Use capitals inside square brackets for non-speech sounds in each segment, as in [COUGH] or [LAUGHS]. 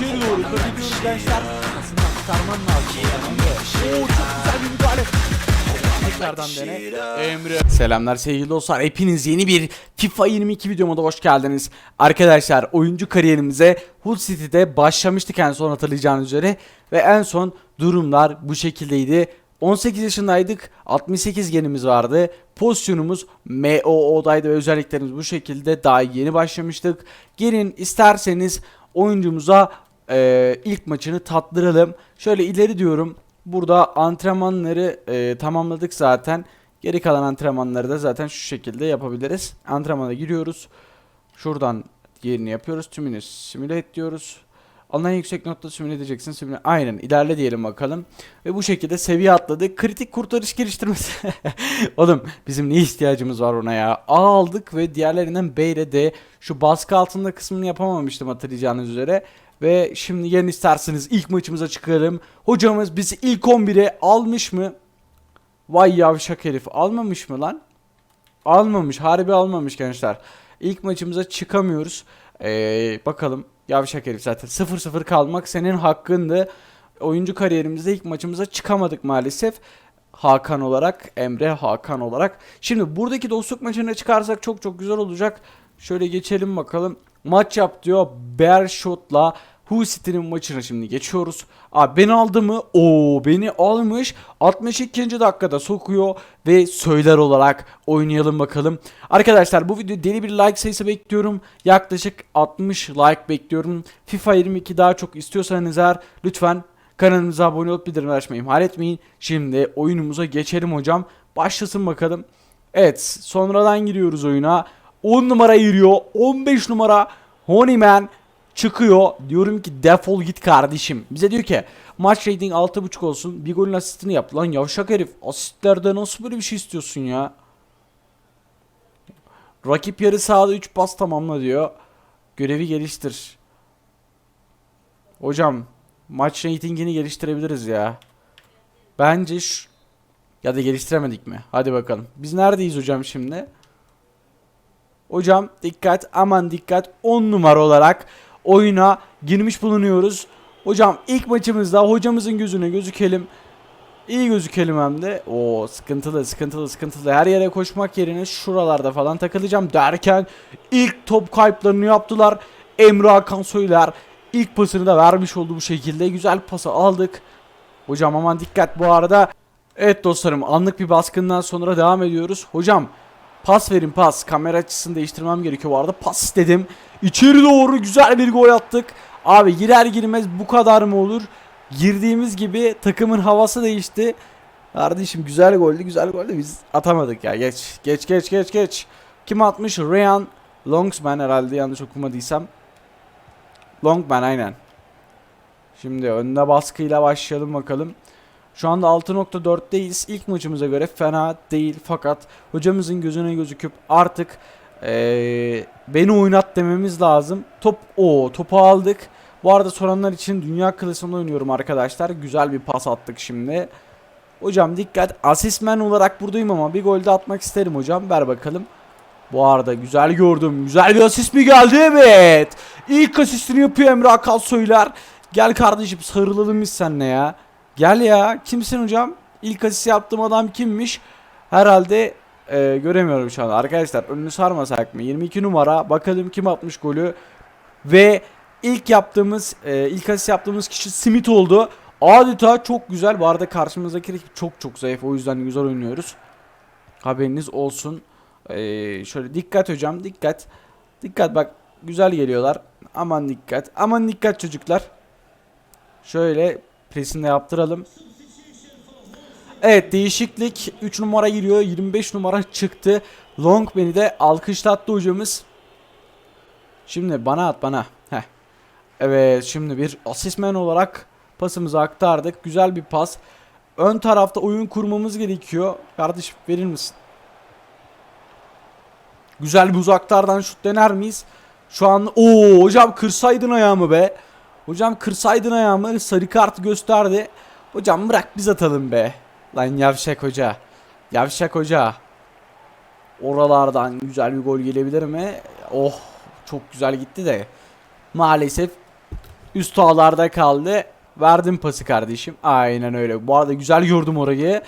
İçeri doğru kapatıyoruz gençler. Aslında çıkarman lazım. Emre. Oo çok güzel bir müdahale. Emre. Selamlar sevgili dostlar. Hepiniz yeni bir FIFA 22 videoma da hoş geldiniz. Arkadaşlar oyuncu kariyerimize Hull City'de başlamıştık en son hatırlayacağınız üzere. Ve en son durumlar bu şekildeydi. 18 yaşındaydık. 68 genimiz vardı. Pozisyonumuz MOO'daydı ve özelliklerimiz bu şekilde daha yeni başlamıştık. Gelin isterseniz oyuncumuza e, ilk maçını tattıralım. Şöyle ileri diyorum. Burada antrenmanları e, tamamladık zaten. Geri kalan antrenmanları da zaten şu şekilde yapabiliriz. Antrenmana giriyoruz. Şuradan yerini yapıyoruz. Tümünü simüle et diyoruz. Alınan yüksek notta simüle edeceksin. Simüle... Aynen ilerle diyelim bakalım. Ve bu şekilde seviye atladık. Kritik kurtarış geliştirmesi. [LAUGHS] Oğlum bizim ne ihtiyacımız var ona ya. A aldık ve diğerlerinden B ile D. Şu baskı altında kısmını yapamamıştım hatırlayacağınız üzere. Ve şimdi yarın isterseniz ilk maçımıza çıkarım. Hocamız bizi ilk 11'e almış mı? Vay yavşak herif almamış mı lan? Almamış harbi almamış gençler. İlk maçımıza çıkamıyoruz. Ee, bakalım yavşak herif zaten 0-0 kalmak senin hakkındı. Oyuncu kariyerimizde ilk maçımıza çıkamadık maalesef. Hakan olarak, Emre Hakan olarak. Şimdi buradaki dostluk maçına çıkarsak çok çok güzel olacak. Şöyle geçelim bakalım. Maç yap diyor. Bearshot'la City'nin maçına şimdi geçiyoruz. Abi beni aldı mı? Oo beni almış. 62. dakikada sokuyor ve söyler olarak oynayalım bakalım. Arkadaşlar bu video deli bir like sayısı bekliyorum. Yaklaşık 60 like bekliyorum. FIFA 22 daha çok istiyorsanız eğer lütfen kanalımıza abone olup bildirim açmayı ihmal etmeyin. Şimdi oyunumuza geçelim hocam. Başlasın bakalım. Evet sonradan giriyoruz oyuna. 10 numara giriyor. 15 numara Honeyman çıkıyor. Diyorum ki defol git kardeşim. Bize diyor ki maç rating 6.5 olsun. Bir golün asistini yap. Lan yavşak herif. Asistlerde nasıl böyle bir şey istiyorsun ya? Rakip yarı sahada 3 pas tamamla diyor. Görevi geliştir. Hocam maç ratingini geliştirebiliriz ya. Bence şu... Ya da geliştiremedik mi? Hadi bakalım. Biz neredeyiz hocam şimdi? Hocam dikkat aman dikkat 10 numara olarak oyuna girmiş bulunuyoruz. Hocam ilk maçımızda hocamızın gözüne gözükelim. İyi gözükelim hem de. O sıkıntılı sıkıntılı sıkıntılı. Her yere koşmak yerine şuralarda falan takılacağım derken ilk top kayıplarını yaptılar. Emre Hakan Söyler ilk pasını da vermiş oldu bu şekilde. Güzel pası aldık. Hocam aman dikkat bu arada. Evet dostlarım anlık bir baskından sonra devam ediyoruz. Hocam Pas verin pas. Kamera açısını değiştirmem gerekiyor bu arada. Pas istedim. İçeri doğru güzel bir gol attık. Abi girer girmez bu kadar mı olur? Girdiğimiz gibi takımın havası değişti. Kardeşim güzel goldü güzel goldü biz atamadık ya geç geç geç geç geç. Kim atmış? Ryan Longsman herhalde yanlış okumadıysam. Longman aynen. Şimdi önde baskıyla başlayalım bakalım. Şu anda 6.4'teyiz. İlk maçımıza göre fena değil fakat hocamızın gözüne gözüküp artık ee, beni oynat dememiz lazım. Top o topu aldık. Bu arada soranlar için dünya klasında oynuyorum arkadaşlar. Güzel bir pas attık şimdi. Hocam dikkat. Asistmen olarak buradayım ama bir gol de atmak isterim hocam. Ver bakalım. Bu arada güzel gördüm. Güzel bir asist mi geldi? Evet. İlk asistini yapıyor Emre Akal. Gel kardeşim sarılalım biz seninle ya. Gel ya. Kimsin hocam? İlk asist yaptığım adam kimmiş? Herhalde e, göremiyorum şu an. Arkadaşlar önünü sarmasak mı? 22 numara. Bakalım kim atmış golü. Ve ilk yaptığımız, e, ilk asist yaptığımız kişi Smith oldu. Adeta çok güzel. Bu arada karşımızdaki rakip çok çok zayıf. O yüzden güzel oynuyoruz. Haberiniz olsun. E, şöyle dikkat hocam. Dikkat. Dikkat bak. Güzel geliyorlar. Aman dikkat. Aman dikkat çocuklar. Şöyle presinde yaptıralım. Evet değişiklik 3 numara giriyor 25 numara çıktı. Long beni de alkışlattı hocamız. Şimdi bana at bana. Heh. Evet şimdi bir asistman olarak pasımızı aktardık. Güzel bir pas. Ön tarafta oyun kurmamız gerekiyor. Kardeşim verir misin? Güzel bir uzaklardan şut dener miyiz? Şu an o hocam kırsaydın ayağımı be. Hocam kırsaydın ayağımı sarı kart gösterdi. Hocam bırak biz atalım be. Lan yavşak hoca. Yavşak hoca. Oralardan güzel bir gol gelebilir mi? Oh çok güzel gitti de. Maalesef Üst ağlarda kaldı. Verdim pası kardeşim. Aynen öyle. Bu arada güzel gördüm orayı.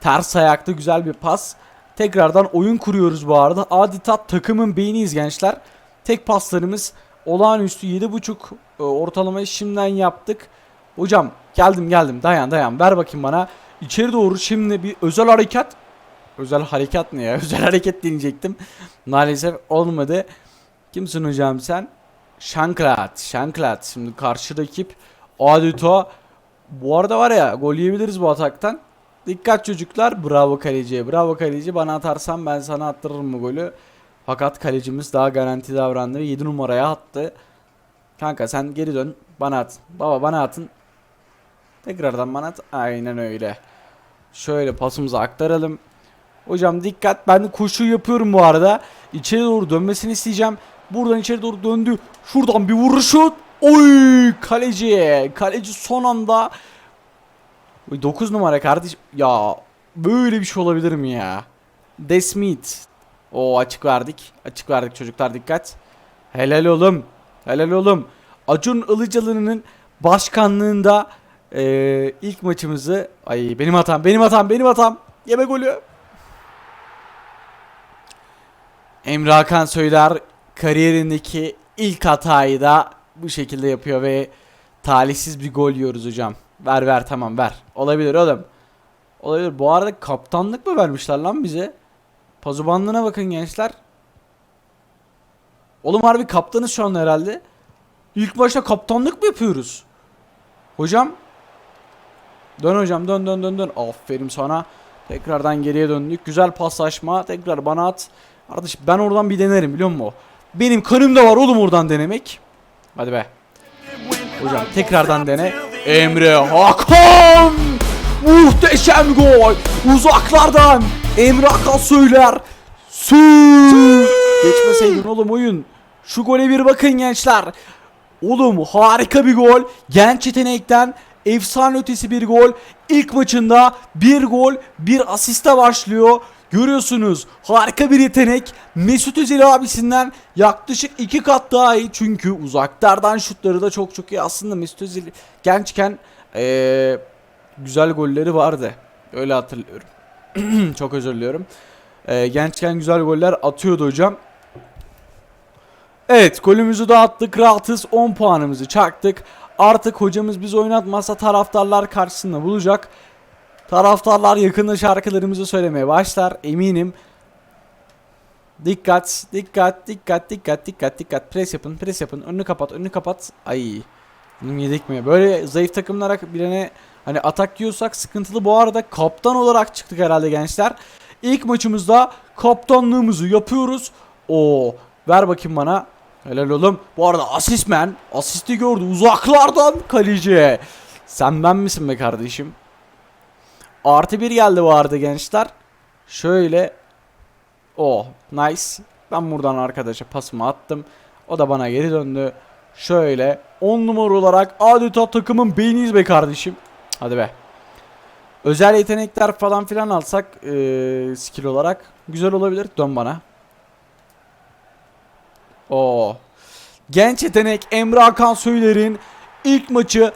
Ters ayakta güzel bir pas. Tekrardan oyun kuruyoruz bu arada. Adeta takımın beyniyiz gençler. Tek paslarımız olağanüstü 7.5 e, ortalamayı şimdiden yaptık. Hocam geldim geldim dayan dayan ver bakayım bana. İçeri doğru şimdi bir özel hareket. Özel harekat ne ya? [LAUGHS] Özel hareket deneyecektim. Maalesef olmadı. Kimsin hocam sen? Shanklat. Shanklat. Şimdi karşı rakip adeta bu arada var ya gol yiyebiliriz bu ataktan. Dikkat çocuklar. Bravo kaleciye. Bravo kaleci. Bana atarsan ben sana attırırım bu golü. Fakat kalecimiz daha garanti davrandı ve 7 numaraya attı. Kanka sen geri dön. Bana at. Baba bana atın. Tekrardan bana at. Aynen öyle. Şöyle pasımızı aktaralım. Hocam dikkat. Ben koşu yapıyorum bu arada. İçeri doğru dönmesini isteyeceğim. Buradan içeri doğru döndü. Şuradan bir vuruşu. Oy kaleci. Kaleci son anda 9 numara kardeş. Ya böyle bir şey olabilir mi ya? Desmit. O açık verdik. Açık verdik çocuklar dikkat. Helal oğlum. Helal oğlum. Acun Ilıcalı'nın başkanlığında eee, ilk maçımızı ay benim hatam benim hatam benim hatam yeme golü. Emre Hakan Söyler kariyerindeki ilk hatayı da bu şekilde yapıyor ve talihsiz bir gol yiyoruz hocam. Ver ver tamam ver. Olabilir oğlum. Olabilir. Bu arada kaptanlık mı vermişler lan bize? Pazu bandına bakın gençler. Oğlum harbi kaptanız şu an herhalde. İlk başta kaptanlık mı yapıyoruz? Hocam. Dön hocam dön dön dön dön. Aferin sana. Tekrardan geriye döndük. Güzel paslaşma. Tekrar bana at. Kardeş ben oradan bir denerim biliyor musun? Benim kanımda var oğlum oradan denemek. Hadi be. Hocam tekrardan dene. Emre Hakan! Muhteşem gol! Uzaklardan Emre Hakan söyler. Su! Geçmeseydin oğlum oyun. Şu gole bir bakın gençler. Oğlum harika bir gol. Genç yetenekten efsane ötesi bir gol. İlk maçında bir gol bir asiste başlıyor. Görüyorsunuz harika bir yetenek. Mesut Özil abisinden yaklaşık iki kat daha iyi. Çünkü uzaklardan şutları da çok çok iyi. Aslında Mesut Özil gençken eee, güzel golleri vardı. Öyle hatırlıyorum. [CLEARS THROAT] çok özür diliyorum. Eee, gençken güzel goller atıyordu hocam. Evet golümüzü de attık rahatız 10 puanımızı çaktık. Artık hocamız biz oynatmazsa taraftarlar karşısında bulacak. Taraftarlar yakında şarkılarımızı söylemeye başlar eminim. Dikkat, dikkat, dikkat, dikkat, dikkat, dikkat. Pres yapın, pres yapın. Önünü kapat, önünü kapat. Ay. Yedik mi? Böyle zayıf takımlara birine hani atak yiyorsak sıkıntılı. Bu arada kaptan olarak çıktık herhalde gençler. İlk maçımızda kaptanlığımızı yapıyoruz. O ver bakayım bana. Helal oğlum. Bu arada asistmen asisti gördü uzaklardan kaleci. Sen ben misin be kardeşim? Artı bir geldi bu arada gençler. Şöyle. Oh nice. Ben buradan arkadaşa pasımı attım. O da bana geri döndü. Şöyle 10 numara olarak adeta takımın beyniyiz be kardeşim. Hadi be. Özel yetenekler falan filan alsak eee, skill olarak güzel olabilir. Dön bana. Oo. Genç yetenek Emre Hakan Söyler'in ilk maçı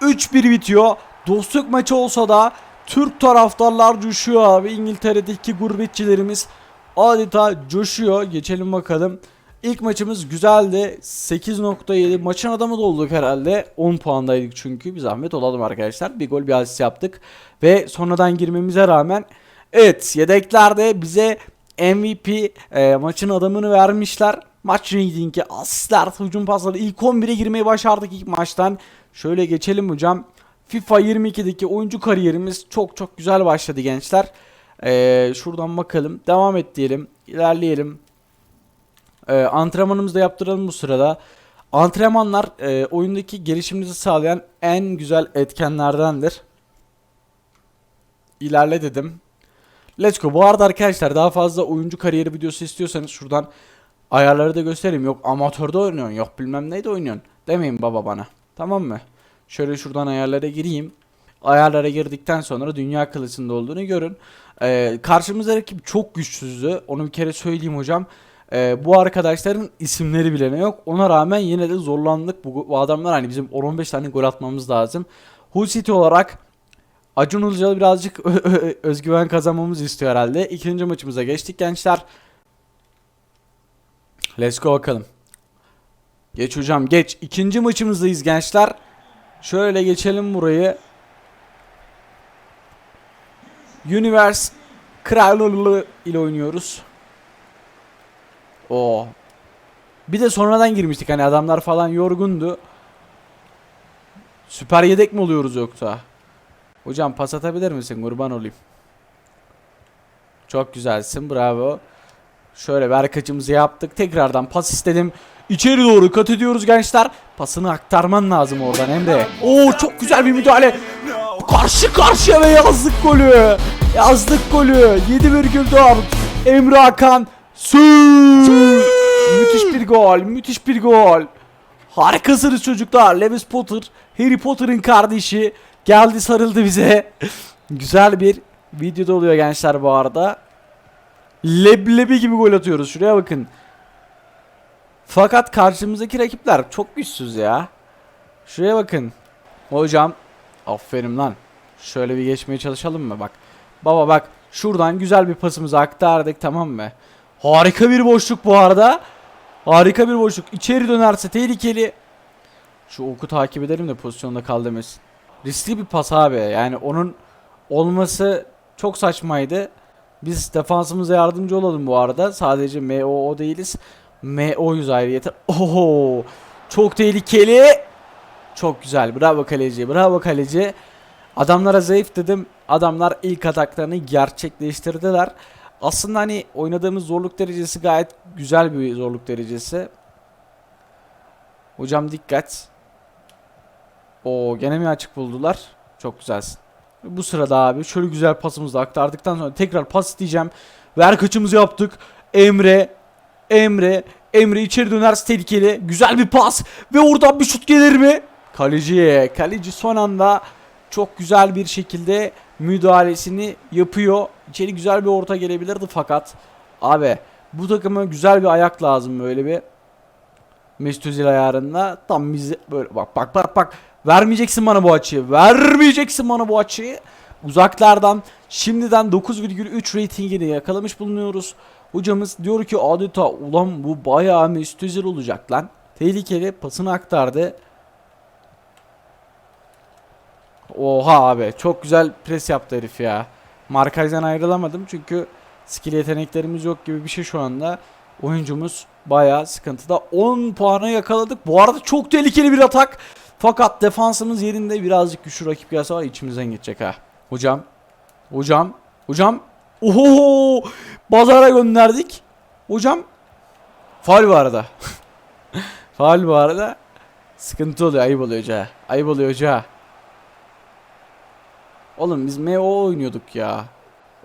3-1 bitiyor. Dostluk maçı olsa da Türk taraftarlar coşuyor abi. İngiltere'deki gurbetçilerimiz adeta coşuyor. Geçelim bakalım. İlk maçımız güzeldi. 8.7 maçın adamı da olduk herhalde. 10 puandaydık çünkü. Bir zahmet olalım arkadaşlar. Bir gol bir asist yaptık. Ve sonradan girmemize rağmen evet yedeklerde bize MVP e, maçın adamını vermişler. Maç ratingi, asistler, hücum pasları ilk 11'e girmeyi başardık ilk maçtan. Şöyle geçelim hocam. FIFA 22'deki oyuncu kariyerimiz çok çok güzel başladı gençler. Ee, şuradan bakalım. Devam et diyelim. İlerleyelim. Ee, antrenmanımızı da yaptıralım bu sırada. Antrenmanlar e, oyundaki gelişimimizi sağlayan en güzel etkenlerdendir. İlerle dedim. Let's go. Bu arada arkadaşlar daha fazla oyuncu kariyeri videosu istiyorsanız şuradan ayarları da göstereyim. Yok amatörde oynuyorsun. Yok bilmem neyde oynuyorsun. Demeyin baba bana. Tamam mı? Şöyle şuradan ayarlara gireyim. Ayarlara girdikten sonra dünya kılıcında olduğunu görün. Ee, karşımızda rakip çok güçsüzdü. Onu bir kere söyleyeyim hocam. Ee, bu arkadaşların isimleri bile ne yok. Ona rağmen yine de zorlandık. Bu, bu adamlar hani bizim 10-15 tane gol atmamız lazım. Hull City olarak Acun Ilıcalı birazcık [LAUGHS] özgüven kazanmamız istiyor herhalde. İkinci maçımıza geçtik gençler. Let's go bakalım. Geç hocam geç. İkinci maçımızdayız gençler. Şöyle geçelim burayı. Universe Kralı ile oynuyoruz. O. Bir de sonradan girmiştik hani adamlar falan yorgundu. Süper yedek mi oluyoruz yoksa? Hocam pas atabilir misin? Kurban olayım. Çok güzelsin. Bravo. Şöyle berkaçımızı yaptık. Tekrardan pas istedim. İçeri doğru kat ediyoruz gençler. Pasını aktarman lazım oradan Emre. Oo çok güzel bir müdahale. Karşı karşıya ve yazdık golü. Yazdık golü. 7,4. Emre Hakan. Sü. Müthiş bir gol. Müthiş bir gol. Harikasınız çocuklar. Lewis Potter. Harry Potter'ın kardeşi. Geldi sarıldı bize. Güzel bir videoda oluyor gençler bu arada. Leblebi gibi gol atıyoruz. Şuraya bakın. Fakat karşımızdaki rakipler çok güçsüz ya. Şuraya bakın. Hocam. Aferin lan. Şöyle bir geçmeye çalışalım mı? Bak. Baba bak. Şuradan güzel bir pasımızı aktardık tamam mı? Harika bir boşluk bu arada. Harika bir boşluk. İçeri dönerse tehlikeli. Şu oku takip edelim de pozisyonda kal demesin. Riskli bir pas abi. Yani onun olması çok saçmaydı. Biz defansımıza yardımcı olalım bu arada. Sadece MOO değiliz. MO'yuz ayrıyeten. Oho! Çok tehlikeli. Çok güzel. Bravo kaleci. Bravo kaleci. Adamlara zayıf dedim. Adamlar ilk ataklarını gerçekleştirdiler. Aslında hani oynadığımız zorluk derecesi gayet güzel bir zorluk derecesi. Hocam dikkat. O gene mi açık buldular? Çok güzelsin. Bu sırada abi şöyle güzel pasımızı aktardıktan sonra tekrar pas isteyeceğim. Ver kaçımızı yaptık. Emre, Emre, Emre içeri dönerse tehlikeli. Güzel bir pas ve oradan bir şut gelir mi? Kaleci, kaleci son anda çok güzel bir şekilde müdahalesini yapıyor. İçeri güzel bir orta gelebilirdi fakat abi bu takıma güzel bir ayak lazım böyle bir. Mesut Özil ayarında. Tam bizi böyle bak bak bak bak. Vermeyeceksin bana bu açıyı. Vermeyeceksin bana bu açıyı. Uzaklardan şimdiden 9,3 ratingini yakalamış bulunuyoruz. Hocamız diyor ki adeta ulan bu bayağı Mesut Özil olacak lan. Tehlikeli pasını aktardı Oha abi çok güzel pres yaptı herif ya markajdan ayrılamadım çünkü skill yeteneklerimiz yok gibi bir şey şu anda oyuncumuz bayağı sıkıntıda 10 puana yakaladık bu arada çok tehlikeli bir atak fakat defansımız yerinde birazcık güçlü rakip gelse var içimizden geçecek ha. Hocam. Hocam. Hocam. Oho! Bazara gönderdik. Hocam. Faul bu arada. [LAUGHS] Faul bu arada. Sıkıntı oluyor. Ayıp oluyor hoca. Ayıp oluyor hoca. Oğlum biz MO oynuyorduk ya.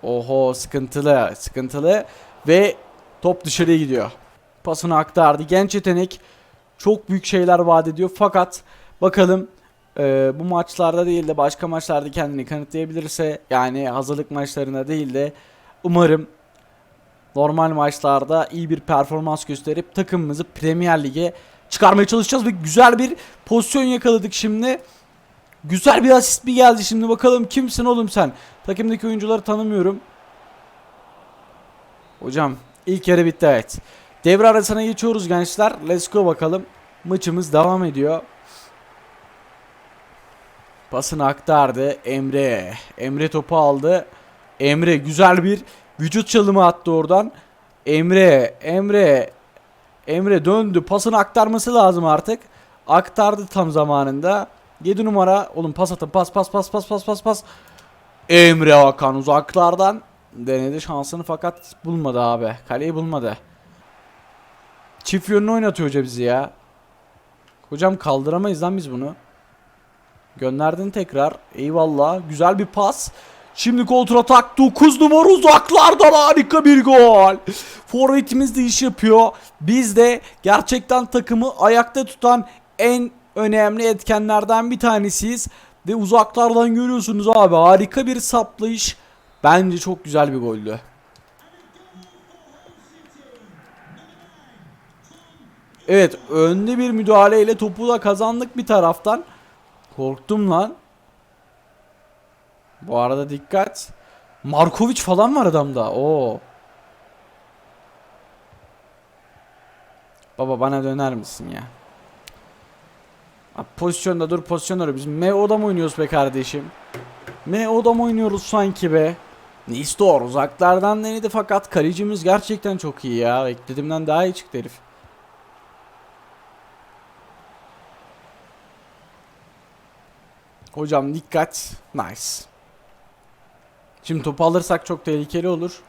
Oho sıkıntılı. Sıkıntılı. Ve top dışarıya gidiyor. Pasını aktardı. Genç yetenek çok büyük şeyler vaat ediyor. Fakat Bakalım e, bu maçlarda değil de başka maçlarda kendini kanıtlayabilirse yani hazırlık maçlarında değil de umarım normal maçlarda iyi bir performans gösterip takımımızı Premier Lig'e çıkarmaya çalışacağız ve güzel bir pozisyon yakaladık şimdi. Güzel bir asist bir geldi şimdi bakalım kimsin oğlum sen? Takımdaki oyuncuları tanımıyorum. Hocam ilk yarı bitti evet. Devre arasına geçiyoruz gençler. Let's go bakalım. Maçımız devam ediyor. Pasını aktardı Emre. Emre topu aldı. Emre güzel bir vücut çalımı attı oradan. Emre, Emre, Emre döndü. Pasını aktarması lazım artık. Aktardı tam zamanında. 7 numara. Oğlum pas atın. Pas pas pas pas pas pas pas. Emre Hakan uzaklardan denedi şansını fakat bulmadı abi. Kaleyi bulmadı. Çift yönünü oynatıyor hoca bizi ya. Hocam kaldıramayız lan biz bunu. Gönderdin tekrar. Eyvallah. Güzel bir pas. Şimdi kontra atak 9 numara uzaklardan harika bir gol. Forvetimiz de iş yapıyor. Biz de gerçekten takımı ayakta tutan en önemli etkenlerden bir tanesiyiz. Ve uzaklardan görüyorsunuz abi harika bir saplayış. Bence çok güzel bir goldü. Evet önde bir müdahaleyle topu da kazandık bir taraftan. Korktum lan. Bu arada dikkat. Markovic falan var adamda. Oo. Baba bana döner misin ya? Abi pozisyonda dur pozisyonda dur. Biz MO'da mı oynuyoruz be kardeşim? MO'da mı oynuyoruz sanki be? Nistor uzaklardan denedi fakat kalecimiz gerçekten çok iyi ya. Beklediğimden daha iyi çıktı herif. Hocam dikkat. Nice. Şimdi topu alırsak çok tehlikeli olur.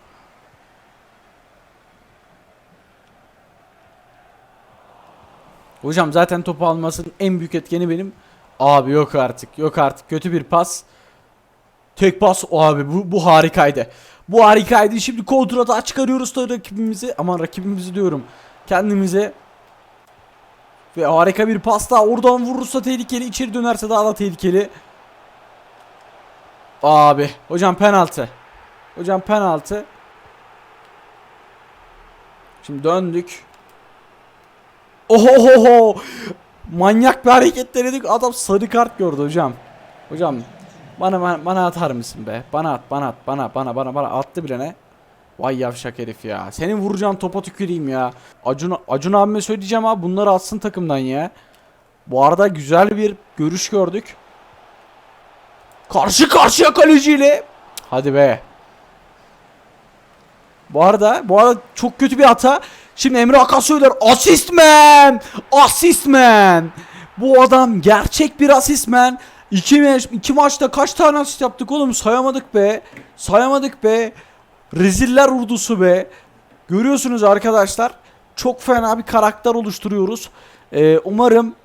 Hocam zaten topu almasının en büyük etkeni benim. Abi yok artık. Yok artık. Kötü bir pas. Tek pas. O abi bu, bu harikaydı. Bu harikaydı. Şimdi kontrata çıkarıyoruz da rakibimizi. Aman rakibimizi diyorum. Kendimize. Ve harika bir pas daha. Oradan vurursa tehlikeli. içeri dönerse daha da tehlikeli. Abi. Hocam penaltı. Hocam penaltı. Şimdi döndük. Ohohoho. Manyak bir hareket denedik. Adam sarı kart gördü hocam. Hocam bana bana, bana atar mısın be? Bana at, bana at, bana bana bana bana attı bile ne? Vay yavşak herif ya. Senin vuracağın topa tüküreyim ya. Acun Acun abime söyleyeceğim abi bunları atsın takımdan ya. Bu arada güzel bir görüş gördük. Karşı karşıya kaleciyle. Hadi be. Bu arada bu arada çok kötü bir hata. Şimdi Emre Akan söyler asist man. Asist man. Bu adam gerçek bir asist man. İki, maç, iki maçta kaç tane asist yaptık oğlum sayamadık be. Sayamadık be. Reziller urdusu be. Görüyorsunuz arkadaşlar. Çok fena bir karakter oluşturuyoruz. Ee, umarım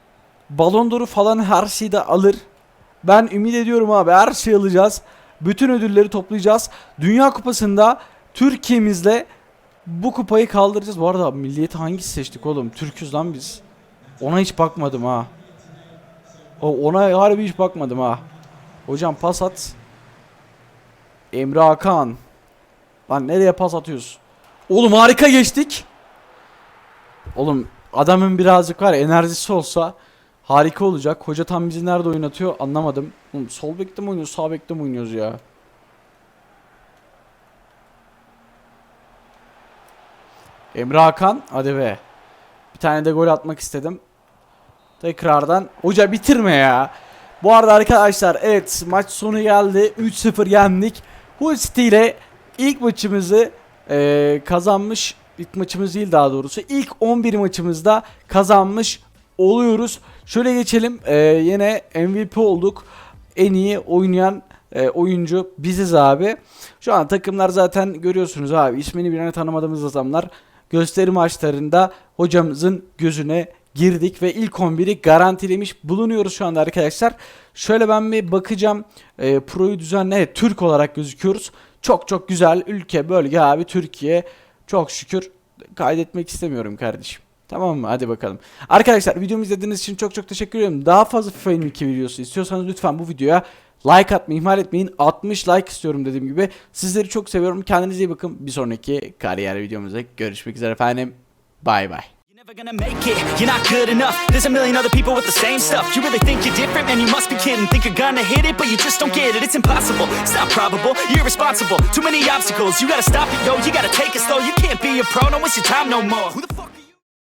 Balon d'Or'u falan her şeyi de alır. Ben ümit ediyorum abi her şeyi alacağız. Bütün ödülleri toplayacağız. Dünya Kupası'nda Türkiye'mizle bu kupayı kaldıracağız. Bu arada milliyeti hangisi seçtik oğlum? Türküz lan biz. Ona hiç bakmadım ha. O ona harbi hiç bakmadım ha. Hocam pas at. Emre Hakan. Lan nereye pas atıyoruz? Oğlum harika geçtik. Oğlum adamın birazcık var enerjisi olsa harika olacak. Hoca tam bizi nerede oynatıyor anlamadım. Oğlum sol bekte mi oynuyoruz sağ bekte mi oynuyoruz ya? Emre Hakan hadi be. Bir tane de gol atmak istedim. Tekrardan. Hoca bitirme ya. Bu arada arkadaşlar evet maç sonu geldi. 3-0 yendik. Hull City ile ilk maçımızı eee, kazanmış. İlk maçımız değil daha doğrusu. İlk 11 maçımızda kazanmış oluyoruz. Şöyle geçelim. Eee, yine MVP olduk. En iyi oynayan e, oyuncu biziz abi. Şu an takımlar zaten görüyorsunuz abi. İsmini birine tanımadığımız adamlar. Gösteri maçlarında hocamızın gözüne girdik ve ilk 11'i garantilemiş bulunuyoruz şu anda arkadaşlar. Şöyle ben bir bakacağım. E, Pro'yu düzenle evet, Türk olarak gözüküyoruz. Çok çok güzel ülke bölge abi Türkiye. Çok şükür kaydetmek istemiyorum kardeşim. Tamam mı? Hadi bakalım. Arkadaşlar videomu izlediğiniz için çok çok teşekkür ederim. Daha fazla FIFA 22 videosu istiyorsanız lütfen bu videoya like atmayı ihmal etmeyin. 60 like istiyorum dediğim gibi. Sizleri çok seviyorum. Kendinize iyi bakın. Bir sonraki kariyer videomuzda görüşmek üzere efendim. Bay bay. Never gonna make it, you're not good enough. There's a million other people with the same stuff. You really think you're different, man, you must be kidding. Think you're gonna hit it, but you just don't get it. It's impossible, it's not probable, you're irresponsible. Too many obstacles, you gotta stop it, yo. You gotta take it slow, you can't be a pro. Don't waste your time no more